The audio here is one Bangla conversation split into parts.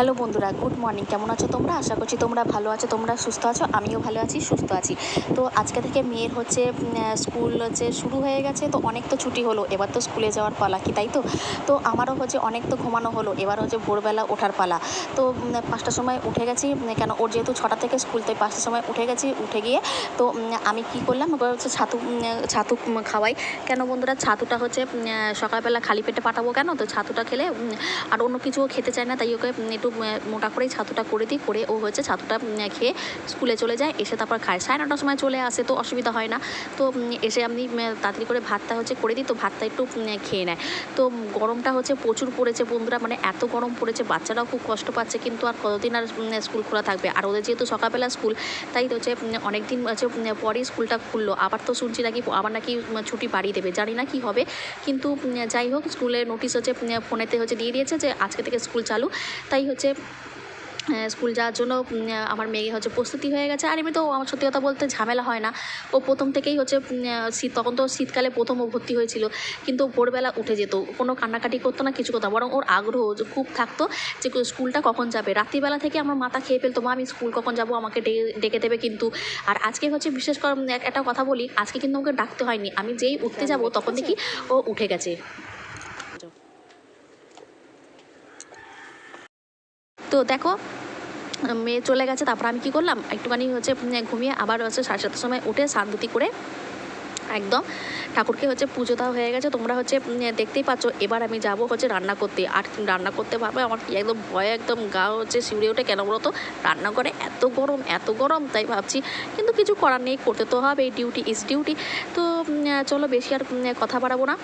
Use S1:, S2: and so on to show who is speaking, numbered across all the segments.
S1: হ্যালো বন্ধুরা গুড মর্নিং। কেমন আছো তোমরা? আশা করছি তোমরা ভালো আছো তোমরা সুস্থ আছো আমিও ভালো আছি সুস্থ আছি। তো আজকে থেকে মেয়ের হচ্ছে স্কুল হচ্ছে শুরু হয়ে গেছে তো অনেক তো ছুটি হলো এবার তো স্কুলে যাওয়ার পালা কি তাই তো? তো আমারও হচ্ছে অনেক তো ঘুমানো হলো এবার হচ্ছে ভোরবেলা ওঠার পালা। তো পাঁচটার সময় উঠে গেছি কেন ওর যেহেতু ছটা থেকে স্কুল তাই পাঁচটার সময় উঠে গেছি উঠে গিয়ে তো আমি কি করলাম এবার হচ্ছে ছাতু ছাতু খাওয়াই। কেন বন্ধুরা ছাতুটা হচ্ছে সকালবেলা খালি পেটে পাঠাবো কেন? তো ছাতুটা খেলে আর অন্য কিছুও খেতে চায় না তাই ওকে উম, একটু মোটা করেই ছাতুটা করে দিই, করে ও হচ্ছে ছাতুটা খেয়ে স্কুলে চলে যায়, এসে তারপর খায়। সাড়ে নটার সময় চলে আসে, তো অসুবিধা হয় না। তো এসে আপনি তাড়াতাড়ি করে ভাতটা হচ্ছে করে দিই, তো ভাতটা একটু খেয়ে নেয়। তো গরমটা হচ্ছে প্রচুর পড়েছে বন্ধুরা মানে এত গরম পড়েছে, বাচ্চারাও খুব কষ্ট পাচ্ছে, কিন্তু আর কতদিন আর স্কুল খোলা থাকবে? আর ওদের যেহেতু সকালবেলা স্কুল, তাই তো হচ্ছে অনেক দিন হচ্ছে পরেই স্কুলটা খুললো। আবার তো শুনছি নাকি, আবার নাকি ছুটি বাড়িয়ে দেবে, জানি না কি হবে। কিন্তু যাই হোক স্কুলের নোটিশ হচ্ছে ফোনেতে হচ্ছে দিয়ে দিয়েছে যে, আজকে থেকে স্কুল চালু। তাই হচ্ছে আহ, স্কুল যাওয়ার জন্য আমার মেয়ে হচ্ছে প্রস্তুতি হয়ে গেছে। আর এমনি তো আমার সত্যি কথা বলতে ঝামেলা হয় না। ও প্রথম থেকেই হচ্ছে শীত তখন তো শীতকালে প্রথম ও ভর্তি হয়েছিল। কিন্তু ভোরবেলা উঠে যেত। কোনো কান্নাকাটি করতো না কিছু কথা বরং ওর আগ্রহ খুব থাকতো যে স্কুলটা কখন যাবে। রাত্রিবেলা থেকে আমার মাথা খেয়ে ফেলতো মা আমি স্কুল কখন যাব? আমাকে ডেকে ডেকে দেবে কিন্তু। আর আজকে হচ্ছে বিশেষ করে একটা কথা বলি আজকে কিন্তু আমাকে ডাকতে হয়নি। আমি যেই উঠতে যাব তখন দেখি ও উঠে গেছে। দেখো, মেয়ে চলে গেছে, তারপর আমি কি করলাম? একটুখানি হচ্ছে ঘুমিয়ে আবার হচ্ছে সাড়ে সাতটার সময় উঠে শান্তি করে একদম ঠাকুরকে হচ্ছে পুজো দেওয়া হয়ে গেছে। তোমরা হচ্ছে দেখতেই পাচ্ছ, এবার আমি যাব হচ্ছে রান্না করতে। আর রান্না করতে ভাবে আমার কি একদম ভয়ে একদম গা হচ্ছে শিউরে ওঠে। কেন বলো তো? রান্নাঘরে এত গরম এত গরম, তাই ভাবছি। কিন্তু কিছু করার নেই, করতে তো হবে এই ডিউটি ইজ ডিউটি তো চলো বেশি আর কথা বাড়াবো না।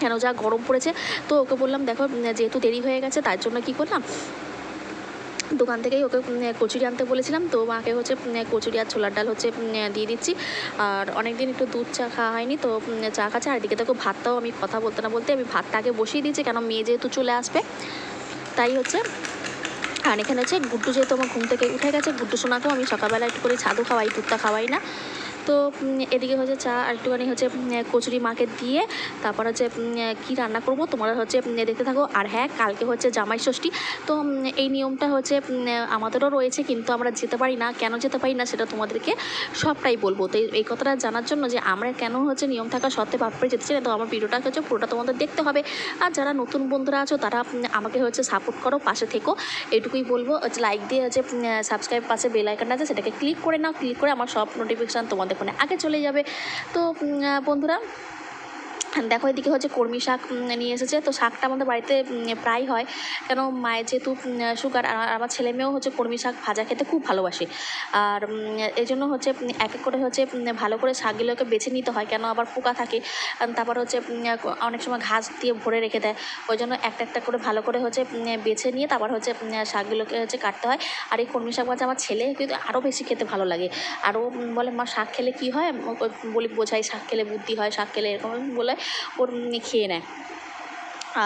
S1: কেন যা গরম পড়েছে। তো ওকে বললাম, দেখো যেহেতু দেরি হয়ে গেছে, তার জন্য কি করলাম? দোকান থেকেই ওকে কচুরি আনতে বলেছিলাম। তো মাকে হচ্ছে কচুরি আর ছোলার ডাল হচ্ছে দিয়ে দিচ্ছি। আর অনেক দিন একটু দুধ চা খাওয়া হয়নি, তো চা খাচ্ছে। আর এদিকে দেখো, ভাতটাও আমি কথা বলতে না বলতে আমি ভাতটা আগে বসিয়ে দিয়েছি, কেন মেয়ে যেহেতু চলে আসবে। তাই হচ্ছে, আর এখানে হচ্ছে, গুড্ডু যেহেতু আমার ঘুম থেকে উঠে গেছে, গুড্ডু সোনাকেও আমি সকালবেলা একটু করে ছাদু খাওয়াই, দুধটা খাওয়াই না। তো এদিকে হচ্ছে চা আর একটুখানি হচ্ছে কচুরি মাকে দিয়ে তারপর হচ্ছে কী রান্না করব তোমরা হচ্ছে দেখতে থাকো। আর হ্যাঁ কালকে হচ্ছে জামাই ষষ্ঠী। তো এই নিয়মটা হচ্ছে আমাদেরও রয়েছে কিন্তু আমরা যেতে পারি না। কেন যেতে পারি না সেটা তোমাদেরকে সবটাই বলব। তো এই- কথাটা জানার জন্য যে আমরা কেন হচ্ছে নিয়ম থাকা সত্ত্বে বাপরে যেতে চাই তো আমার ভিডিওটা হচ্ছে পুরোটা তোমাদের দেখতে হবে। আর যারা নতুন বন্ধুরা আছো, তারা আমাকে হচ্ছে সাপোর্ট করো, পাশে থেকো। এটুকুই বলব, হচ্ছে লাইক দিয়ে হচ্ছে সাবস্ক্রাইব পাশে বেল আছে, সেটাকে ক্লিক করে নাও। ক্লিক করে আমার সব নোটিফিকেশান তোমাদের ফোনে আগে চলে যাবে। তো বন্ধুরা দেখো এদিকে হচ্ছে কর্মী শাক নিয়ে এসেছে। তো শাকটা আমাদের বাড়িতে প্রায় হয়। কেন, মায়ের যেহেতু সুগার, আর আমার ছেলে মেয়েও হচ্ছে কর্মী শাক ভাজা খেতে খুব ভালোবাসে। আর এই জন্য হচ্ছে এক এক করে হচ্ছে ভালো করে শাকগুলোকে বেছে নিতে হয়। কেন, আবার পোকা থাকে তারপর হচ্ছে অনেক সময় ঘাস দিয়ে ভরে রেখে দেয়। ওই জন্য একটা একটা করে ভালো করে হচ্ছে বেছে নিয়ে তারপর হচ্ছে শাকগুলোকে হচ্ছে কাটতে হয়। আর এই কর্মী শাক ভাজা আমার ছেলে কিন্তু আরও বেশি খেতে ভালো লাগে। আরও বলে, মা, শাক খেলে কী হয়? বলি, বোঝাই, শাক খেলে বুদ্ধি হয়, শাক খেলে এরকম বলে। ওর উম, খেয়ে নেয়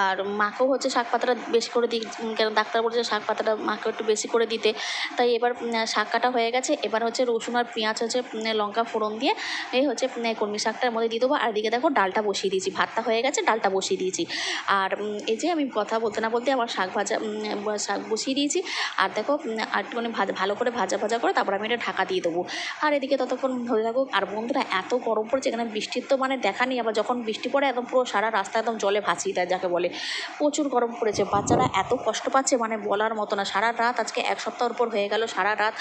S1: আর মাকেও হচ্ছে শাক পাতাটা বেশি করে দিই কেন ডাক্তার বলেছে শাক পাতাটা মাকে একটু বেশি করে দিতে। তাই এবার শাক কাটা হয়ে গেছে। এবার হচ্ছে রসুন আর পেঁয়াজ হচ্ছে লঙ্কা ফোড়ন দিয়ে এই হচ্ছে কলমি শাকটার মধ্যে দিয়ে দেবো। আর এদিকে দেখো ডালটা বসিয়ে দিয়েছি। ভাতটা হয়ে গেছে, ডালটা বসিয়ে দিয়েছি। আর এই যে আমি কথা বলতে না বলতে আমার শাক ভাজা শাক বসিয়ে দিয়েছি। আর দেখো আর একটুখানি ভালো করে ভাজা ভাজা করে তারপর আমি এটা ঢাকা দিয়ে দেবো। আর এদিকে ততক্ষণ ধরে থাকুক আর বন্ধুরা এত গরম পড়েছে, এখানে বৃষ্টির তো মানে দেখা নেই। আবার যখন বৃষ্টি পড়ে, একদম পুরো সারা রাস্তা একদম জলে ভাসিয়ে দেয়, যাকে বলে। প্রচুর গরম পড়েছে। বাচ্চারা এত কষ্ট পাচ্ছে মানে বলার মতো না। সারা রাত আজকে এক সপ্তাহর উপর হয়ে গেল, সারা রাত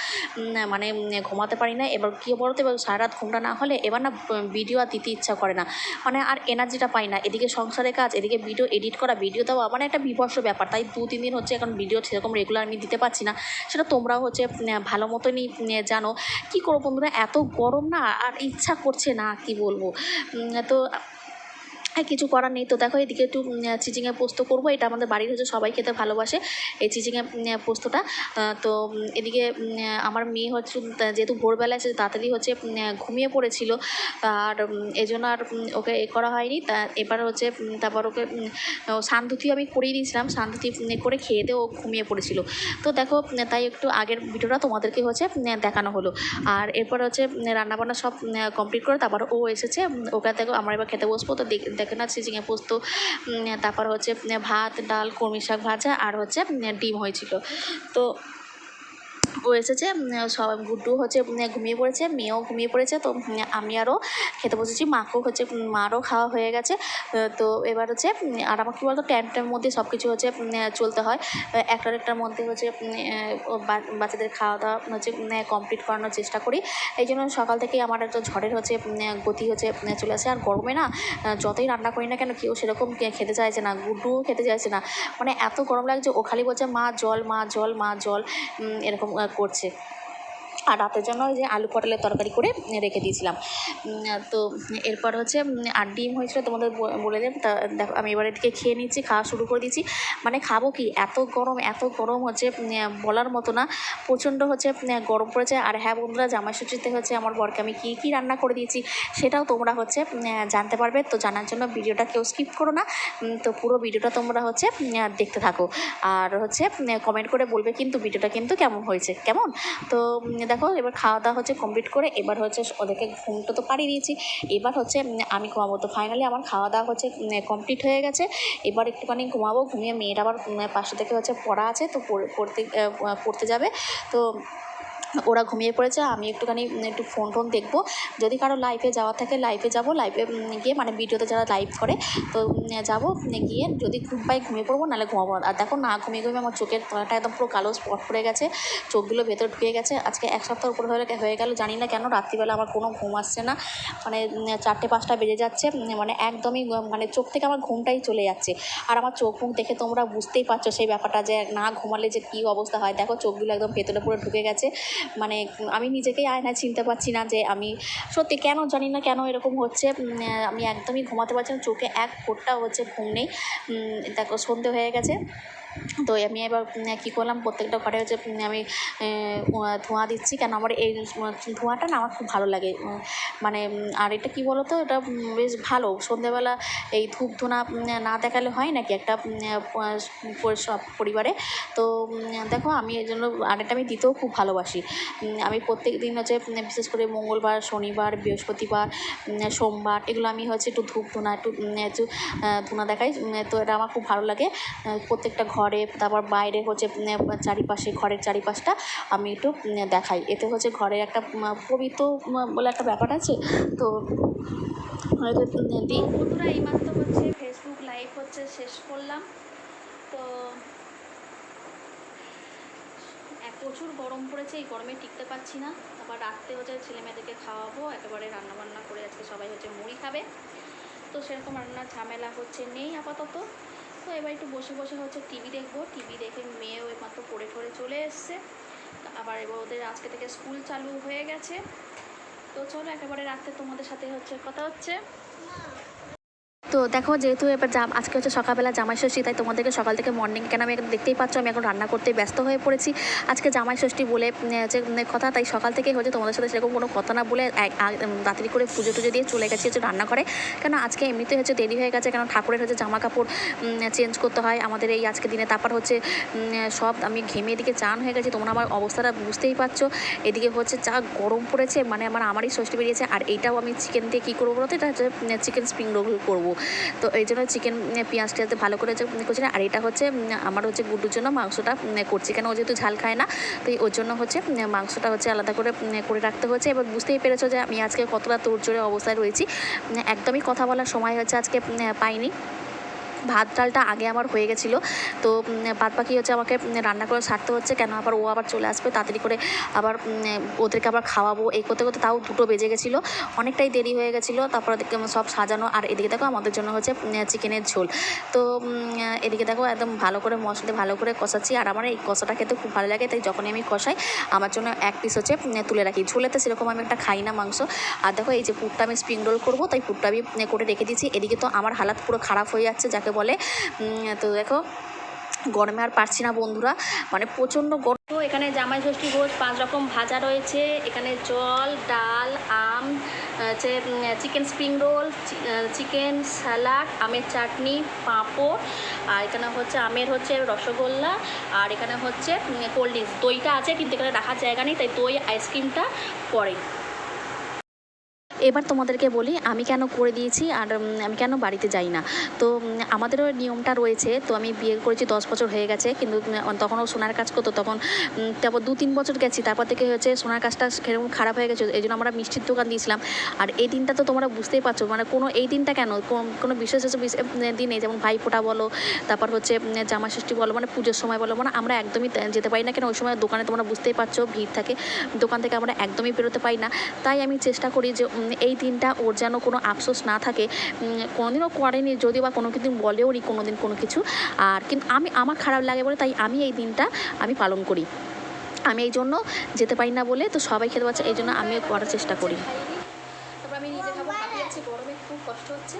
S1: মানে ঘুমাতে পারি না। এবার কী বলতো, এবার সারা রাত ঘুমটা না হলে এবার না ভিডিও আর দিতে ইচ্ছা করে না। মানে আর এনার্জিটা পাই না। এদিকে সংসারের কাজ, এদিকে ভিডিও এডিট করা ভিডিও দেওয়া মানে একটা বিভৎস ব্যাপার। তাই দু, তিন দিন হচ্ছে এখন ভিডিও সেরকম রেগুলার আমি দিতে পারছি না। সেটা তোমরাও হচ্ছে ভালো মতনই জানো। কী করব বন্ধুরা? এত গরম না, আর ইচ্ছা করছে না, কি বলব? তো আর কিছু করার নেই। তো দেখো এদিকে একটু চিচিঙে পোস্ত করব। এটা আমাদের বাড়ির হচ্ছে সবাই খেতে ভালোবাসে এই চিচিঙে পোস্তটা। তো এদিকে আমার মেয়ে হচ্ছে যেহেতু ভোরবেলা এসে তাড়াতাড়ি হচ্ছে ঘুমিয়ে পড়েছিল। আর এই জন্য আর ওকে এ করা হয়নি। তা এবার হচ্ছে তারপর ওকে শান্তুতি আমি করিয়ে দিয়েছিলাম। উম, করে খেয়ে দিয়ে ও ঘুমিয়ে পড়েছিল। তো দেখো তাই একটু আগের ভিডিওটা তোমাদেরকে হচ্ছে দেখানো হলো। আর এরপর হচ্ছে রান্নাবান্না সব কমপ্লিট করে তারপর ও এসেছে ওকে দেখো আমার এবার খেতে বসবো। তো দেখ- দেখে না ঝিঙে পোস্ত তারপর হচ্ছে ভাত, ডাল, কলমি শাক ভাজা আর হচ্ছে ডিম হয়েছিল। তো ও এসেছে সব গুড্ডু হচ্ছে ঘুমিয়ে পড়েছে, মেয়েও ঘুমিয়ে পড়েছে, তো আমি আরও খেতে বসেছি, মাকেও হচ্ছে মারও খাওয়া হয়ে গেছে তো এবার হচ্ছে আর আমার কী বলতো টাইমটার মধ্যে সব কিছু হচ্ছে চলতে হয় একটার একটার মধ্যে হচ্ছে বাচ্চাদের খাওয়া দাওয়া হচ্ছে কমপ্লিট করানোর চেষ্টা করি এই জন্য সকাল থেকেই আমার একটা ঝড়ের হচ্ছে গতি হচ্ছে চলে আসে, আর গরমে না যতই রান্না করি না কেন, কেউ সেরকম খেতে চাইছে না, গুড্ডুও খেতে চাইছে না মানে এত গরম লাগছে, ও খালি বলছে, মা, জল মা জল মা, জল এরকম করছে। আর রাতের জন্য ওই যে আলু পটলের তরকারি করে রেখে দিয়েছিলাম। তো এরপর হচ্ছে আর ডিম হয়েছিল, তোমাদের বলে দেব। তা দেখো, আমি এবার এদিকে খেয়ে নিচ্ছি, খাওয়া শুরু করে দিয়েছি মানে খাব কি? এত গরম এত গরম হচ্ছে বলার মতো না। প্রচণ্ড হচ্ছে গরম পড়েছে। আর হ্যাঁ বন্ধুরা, জামাইষষ্ঠীতে হচ্ছে আমার বরকে আমি কী কী রান্না করে দিয়েছি সেটাও তোমরা হচ্ছে জানতে পারবে। তো জানার জন্য ভিডিওটা কেউ স্কিপ করো না। তো পুরো ভিডিওটা তোমরা হচ্ছে দেখতে থাকো। আর হচ্ছে কমেন্ট করে বলবে কিন্তু ভিডিওটা কিন্তু কেমন হয়েছে, কেমন? তো দেখো, এবার খাওয়া দাওয়া হচ্ছে কমপ্লিট করে, এবার হচ্ছে ওদেরকে ঘুমটা তো পাড়িয়ে দিয়েছি। এবার হচ্ছে আমি ঘুমাবো। তো ফাইনালি আমার খাওয়া দাওয়া হচ্ছে কমপ্লিট হয়ে গেছে। এবার একটুখানি ঘুমাবো, ঘুমিয়ে মেয়েরা আবার পাশে থেকে হচ্ছে পড়া আছে, তো পড়ে- পড়তে পড়তে যাবে। তো ওরা ঘুমিয়ে পড়েছে, আমি একটুখানি একটু ফোন টোন দেখব। যদি কারও লাইভে যাওয়ার থাকে লাইভে যাব লাইভে গিয়ে মানে ভিডিওতে যারা লাইভ করে, তো যাব গিয়ে যদি ঘুম পাই ঘুমিয়ে পড়ব, নাহলে ঘুমাবো আর দেখো, না ঘুমিয়ে ঘুমিয়ে আমার চোখের তলাটা একদম পুরো কালো স্পট পড়ে গেছে, চোখগুলো ভেতরে ঢুকে গেছে। আজকে এক সপ্তাহ উপরে হয়ে হয়ে গেল, জানি না কেন, রাত্রিবেলা আমার কোনো ঘুম আসছে না। মানে চারটে, পাঁচটা বেজে যাচ্ছে মানে একদমই মানে চোখ থেকে আমার ঘুমটাই চলে যাচ্ছে। আর আমার চোখ মুখ দেখে তোমরা বুঝতেই পারছ সেই ব্যাপারটা যে, না ঘুমালে যে কী অবস্থা হয়। দেখো, চোখগুলো একদম ভেতরে পুরো ঢুকে গেছে। মানে আমি নিজেকেই আয়নায় চিনতে পারছি না যে আমি সত্যি কেন জানি না কেন এরকম হচ্ছে। আমি একদমই ঘুমাতে পারছি না, চোখে এক ফোঁটা হচ্ছে ঘুম নেই। দেখো, সন্ধে হয়ে গেছে। তো আমি এবার কী করলাম, প্রত্যেকটা ঘরে হচ্ছে আমি ধোঁয়া দিচ্ছি। কেন? আমার এই ধোঁয়াটা না আমার খুব ভালো লাগে। মানে আর এটা কী বলো তো এটা বেশ ভালো। সন্ধেবেলা এই ধূপ ধুনা না দেখালে হয় নাকি একটা সব পরিবারে? তো দেখো, আমি এই জন্য আর এটা আমি দিতেও খুব ভালোবাসি। আমি প্রত্যেক দিন হচ্ছে বিশেষ করে মঙ্গলবার, শনিবার, বৃহস্পতিবার সোমবার, এগুলো আমি হচ্ছে একটু ধূপ ধুনা একটু একটু ধুনা দেখাই। তো এটা আমার খুব ভালো লাগে। প্রত্যেকটা ঘরে, তারপর বাইরে হচ্ছে চারিপাশে, ঘরের চারিপাশটা আমি একটু দেখাই। এতে হচ্ছে ঘরের একটা পবিত্র বলে একটা ব্যাপার আছে। তো হয়তো দিই বন্ধুরা এইমাত্র হচ্ছে ফেসবুক লাইভ হচ্ছে, শেষ করলাম। তো প্রচুর গরম পড়েছে, এই গরমে টিকতে পারছি না। আবার রাত্রে হচ্ছে ছেলে মেয়েদেরকে খাওয়াবো, একেবারে রান্নাবান্না করে আজকে সবাই হচ্ছে মুড়ি খাবে। তো সেরকম রান্নার ঝামেলা হচ্ছে, নেই আপাতত। তো এবার একটু বসে বসে হচ্ছে টিভি দেখব। টিভি দেখে মেয়েও মাত্র পড়ে ঠরে চলে এসছে। আবার এবার ওদের আজকে থেকে স্কুল চালু হয়ে গেছে। তো চলো একেবারে রাত্রে তোমাদের সাথে হচ্ছে কথা হচ্ছে। তো দেখো, যেহেতু এবার জাম, আজকে হচ্ছে সকালবেলা জামাই ষষ্ঠী, তাই তোমাদেরকে সকাল থেকে মর্নিং কেন আমি দেখতেই পাচ্ছ, আমি এখন রান্না করতে ব্যস্ত হয়ে পড়েছি। আজকে জামাই ষষ্ঠী বলে যে কথা, তাই সকাল থেকে হচ্ছে তোমাদের সাথে সেরকম কোনো কথা না বলে তাড়াতাড়ি করে পুজো টুজো দিয়ে চলে গেছি হচ্ছে রান্না করে কেন আজকে এমনিতে হচ্ছে দেরি হয়ে গেছে, কেন ঠাকুরের হচ্ছে জামা কাপড় চেঞ্জ করতে হয়। আমাদের এই আজকে দিনে, তারপর হচ্ছে সব আমি ঘেমে এদিকে চান হয়ে গেছি, তোমরা আমার অবস্থাটা বুঝতেই পারছ। এদিকে হচ্ছে যা গরম পড়েছে মানে আমার, আমারই ষষ্ঠী বেরিয়েছে, আর এইটাও আমি চিকেন দিয়ে কী করব বলতো এটা হচ্ছে চিকেন স্প্রিং রোল করব। তো এই জন্য চিকেন পেঁয়াজ যাতে ভালো করে হচ্ছে করছি আর এটা হচ্ছে আমার হচ্ছে গুড্ডুর জন্য মাংসটা করছি। কেন ও যেহেতু ঝাল খায় না, তো এই ওর জন্য হচ্ছে মাংসটা হচ্ছে আলাদা করে করে রাখতে হচ্ছে। এবার বুঝতেই পেরেছ যে আমি আজকে কতটা তোর জোরে অবস্থায় রয়েছি। একদমই কথা বলার সময় হচ্ছে আজকে পাইনি। ভাত ডালটা আগে আমার হয়ে গেছিল। তো বাদ বাকি হচ্ছে আমাকে রান্না করে ছাড়তে হচ্ছে, কেন আবার ও আবার চলে আসবে, তাড়াতাড়ি করে আবার ওদেরকে আবার খাওয়াবো, এই করতে করতে তাও দুটো বেজে গেছিল। অনেকটাই দেরি হয়ে গেছিল, তারপর সব সাজানো, আর এদিকে দেখো আমাদের জন্য হচ্ছে চিকেনের ঝোল। তো এদিকে দেখো একদম ভালো করে মশলা ভালো করে কষাচ্ছি, আর আমার এই কষাটা খেতে খুব ভালো লাগে, তাই যখনই আমি কষাই, আমার জন্য এক পিস হচ্ছে তুলে রাখি। ঝোলেতে সেরকম আমি একটা খাই না মাংস। আর দেখো এই যে পুরটা আমি স্প্রিং রোল করব, তাই পুরটা আমি করে রেখে দিয়েছি। এদিকে তো আমার হালাত পুরো খারাপ হয়ে যাচ্ছে, যাকে বলে তো দেখো, গরমে আর পারছি না বন্ধুরা। মানে প্রচণ্ড গরম। তো এখানে জামাই ষষ্ঠী ভোজ পাঁচ রকম ভাজা রয়েছে। এখানে জল, ডাল, আম, হচ্ছে chicken spring roll chicken salad, আমের চাটনি, পাঁপড়, আর এখানে হচ্ছে আমের হচ্ছে রসগোল্লা, আর এখানে হচ্ছে কোল্ড ড্রিঙ্কস। দইটা আছে, কিন্তু এখানে রাখার জায়গা নেই, তাই দই, আইসক্রিমটা পরে। এবার তোমাদেরকে বলি, আমি কেন করে দিয়েছি আর আমি কেন বাড়িতে যাই না? তো আমাদেরও নিয়মটা রয়েছে, তো আমি বিয়ে করেছি দশ বছর হয়ে গেছে, কিন্তু তখনও সোনার কাজ করতো, তখন তারপর দু তিন বছর গেছি, তারপর থেকে হচ্ছে সোনার কাজটা সেরকম খারাপ হয়ে গেছে, এই জন্য আমরা মিষ্টির দোকান দিয়েছিলাম। আর এই দিনটা তো তোমরা বুঝতেই পারছ মানে কোনো, এই দিনটা কেন, কোনো বিশেষ দিনে যেমন ভাইফোঁটা বলো, তারপর হচ্ছে জামা ষষ্ঠী বলো মানে পুজোর সময় বলো মানে আমরা একদমই যেতে পারি না কেন, ওই সময় দোকানে তোমরা বুঝতেই পারছ, ভিড় থাকে, দোকান থেকে আমরা একদমই বেরোতে পারি না। তাই আমি চেষ্টা করি যে এই দিনটা ওর যেন কোনো আফসোস না থাকে। কোনোদিনও করেনি যদি বা কোনো কিছু বলেও নি কোনো দিন কোনো কিছু। আর কিন্তু আমি, আমার খারাপ লাগে বলে তাই আমি এই দিনটা আমি পালন করি। আমি এই জন্য যেতে পারি না বলে তো সবাই খেতে পারছে, এই জন্য আমিও করার চেষ্টা করি। তারপর আমি নিজে খাব গরমে খুব কষ্ট হচ্ছে।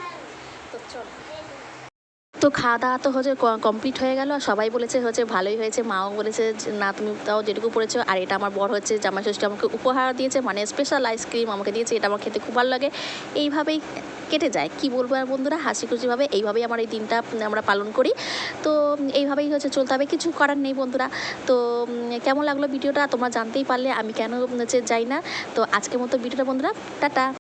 S1: তো খাওয়া দাওয়া তো হচ্ছে কমপ্লিট হয়ে গেল। আর সবাই বলেছে হচ্ছে ভালোই হয়েছে। মাও বলেছে না, তুমি তাও যেটুকু পড়েছো। আর এটা আমার বড় হচ্ছে, জামাই ষষ্ঠী আমাকে উপহার দিয়েছে মানে স্পেশাল আইসক্রিম আমাকে দিয়েছে। এটা আমার খেতে খুব ভালো লাগে। এইভাবেই কেটে যায়। কি বলব আর বন্ধুরা? হাসি খুশিভাবে এইভাবেই আমার এই দিনটা আমরা পালন করি। তো এইভাবেই হচ্ছে চলতে হবে। কিছু করার নেই বন্ধুরা। তো কেমন লাগল ভিডিওটা? তোমরা জানতেই পারলে। আমি কেন হচ্ছে যাই না? তো আজকের মতো ভিডিওটা বন্ধুরা, টাটা।